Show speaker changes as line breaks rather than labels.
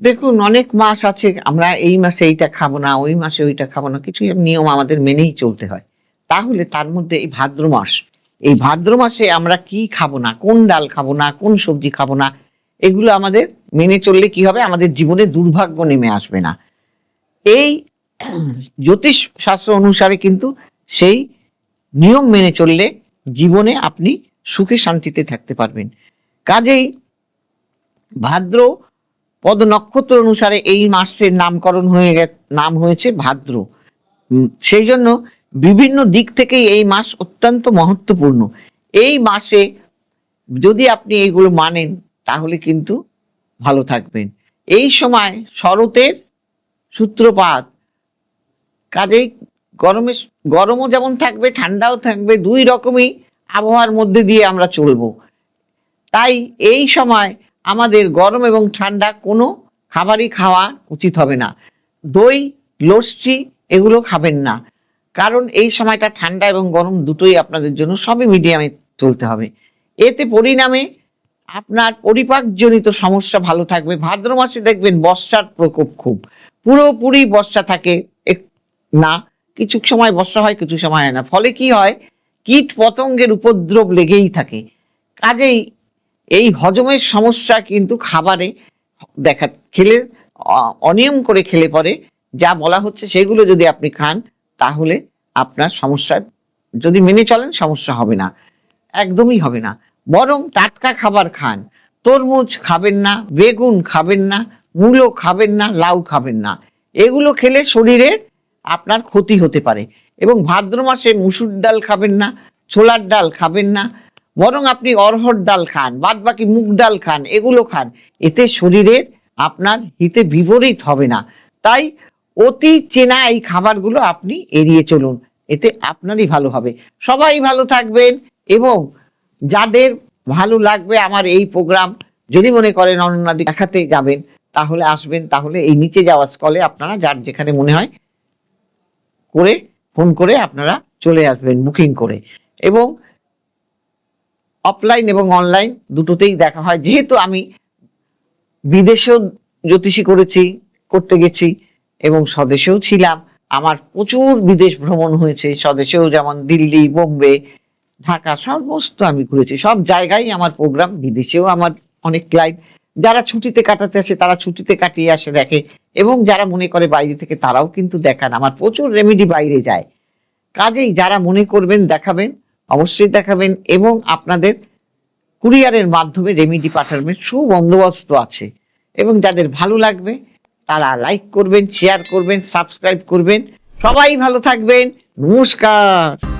দেখুন, অনেক মাস আছে, আমরা এই মাসে এইটা খাব না, ওই মাসে ওইটা খাব না, কিছু নিয়ম আমাদের মেনেই চলতে হয়। তাহলে তার মধ্যে এই ভাদ্র মাস, এই ভাদ্র মাসে আমরা কি খাব না, কোন ডাল খাব না, কোন সবজি খাব না, এগুলো আমাদের মেনে চললে কি হবে? আমাদের জীবনে দুর্ভাগ্য নেমে আসবে না। এই জ্যোতিষ শাস্ত্র অনুসারে কিন্তু সেই নিয়ম মেনে চললে জীবনে আপনি সুখে শান্তিতে থাকতে পারবেন। কাজেই ভাদ্র পদ নক্ষত্র অনুসারে এই মাসের নামকরণ হয়ে নাম হয়েছে ভাদ্র। সেই জন্য বিভিন্ন দিক থেকেই এই মাস অত্যন্ত মহত্বপূর্ণ। এই মাসে যদি আপনি এইগুলো মানেন, তাহলে কিন্তু ভালো থাকবেন। এই সময় শরতের সূত্রপাত। কাজেই গরমে গরমও যেমন থাকবে, ঠান্ডাও থাকবে, দুই রকমই আবহাওয়ার মধ্যে দিয়ে আমরা চলবো। তাই এই সময় আমাদের গরম এবং ঠান্ডা কোনো খাবারই খাওয়া উচিত হবে না। দই, লস্যি এগুলো খাবেন না। কারণ এই সময়টা ঠান্ডা এবং গরম দুটোই আপনাদের জন্য সবই মিডিয়ামে চলতে হবে। এতে পরিণামে আপনার পরিপাকজনিত সমস্যা ভালো থাকবে। ভাদ্র মাসে দেখবেন বর্ষার প্রকোপ খুব। পুরোপুরি বর্ষা থাকে না। কিছু সময় বর্ষা হয়, কিছু সময় হয় না। ফলে কি হয়? কীট পতঙ্গের উপদ্রব লেগেই থাকে। কাজেই এই হজমের সমস্যা কিন্তু খাবারে দেখা, খেলে অনিয়ম করে খেলে পরে যা বলা হচ্ছে সেগুলো যদি আপনি খান, তাহলে আপনার সমস্যা, যদি মেনে চলেন সমস্যা হবে না, একদমই হবে না। বরং টাটকা খাবার খান, তরমুজ খাবেন না, বেগুন খাবেন না, মূলো খাবেন না, লাউ খাবেন না। এগুলো খেলে শরীরে আপনার ক্ষতি হতে পারে। এবং ভাদ্র মাসে মুসুর ডাল খাবেন না, ছোলার ডাল খাবেন না বরং আপনি অরহর ডাল খান বাদ বাকি মুগ ডাল খান, এগুলো খান, এতে শরীরের আপনার হিতে বিপরীত হবে না। তাই অতি চেনা এই খাবারগুলো আপনি এড়িয়ে চলুন, এতে আপনারই ভালো হবে। সবাই ভালো থাকবেন এবং যাদের ভালো লাগবে আমার এই প্রোগ্রাম, যদি মনে করেন অনন্যাদি দেখাতে যাবেন, তাহলে আসবেন, তাহলে এই নিচে যাওয়া স্কলে আপনারা যার যেখানে মনে হয় করে, ফোন করে আপনারা চলে আসবেন, বুকিং করে। এবং অফলাইন এবং অনলাইন দুটোতেই দেখা হয়। যেহেতু আমি বিদেশেও জ্যোতিষী করেছি, করতে গেছি এবং স্বদেশেও ছিলাম, আমার প্রচুর বিদেশ ভ্রমণ হয়েছে। স্বদেশেও যেমন দিল্লি, বোম্বে, ঢাকা, সমস্ত আমি ঘুরেছি। সব জায়গায় আমার প্রোগ্রাম বিদেশেও আমার অনেক ক্লাইন্ট যারা ছুটিতে কাটাতে আসে, তারা ছুটিতে কাটিয়ে আসে, দেখে। এবং যারা মনে করে বাইরে থেকে, তারাও কিন্তু দেখান। আমার প্রচুর রেমেডি বাইরে যায়। কাজেই যারা মনে করবেন, দেখাবেন অবশ্যই দেখাবেন এবং আপনাদের কুরিয়ারের মাধ্যমে রেমিডি পাঠাবেন সুবন্দোবস্ত আছে। এবং যাদের ভালো লাগবে, তারা লাইক করবেন, শেয়ার করবেন, সাবস্ক্রাইব করবেন। সবাই ভালো থাকবেন। নমস্কার।